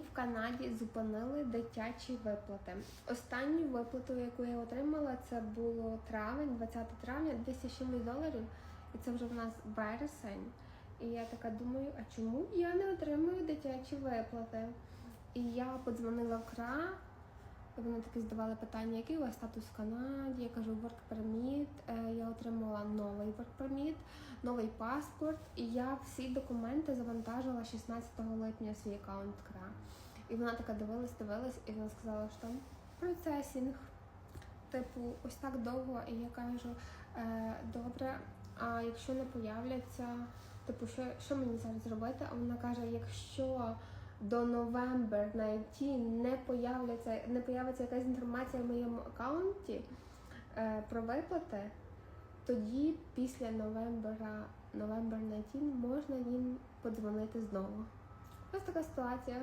в Канаді зупинили дитячі виплати. Останню виплату, яку я отримала, це було травень, 20 травня, 200 доларів. І це вже в нас вересень. І я така думаю, а чому я не отримую дитячі виплати? І я подзвонила в КРА, вони такі задавали питання, який у вас статус в Канаді? Я кажу, work permit. Permit, новий паспорт, і я всі документи завантажила 16 липня в свій аккаунт КРА. І вона така дивилась, дивилась, і вона сказала, що там процесінг. Типу, ось так довго, і я кажу, е, добре, а якщо не появляться, типу, що, що мені зараз зробити? А вона каже, якщо до November 19 не появляться, не появиться якась інформація в моєму аккаунті е, про виплати, тоді після November, November 19 можна їм подзвонити знову. Ось така ситуація.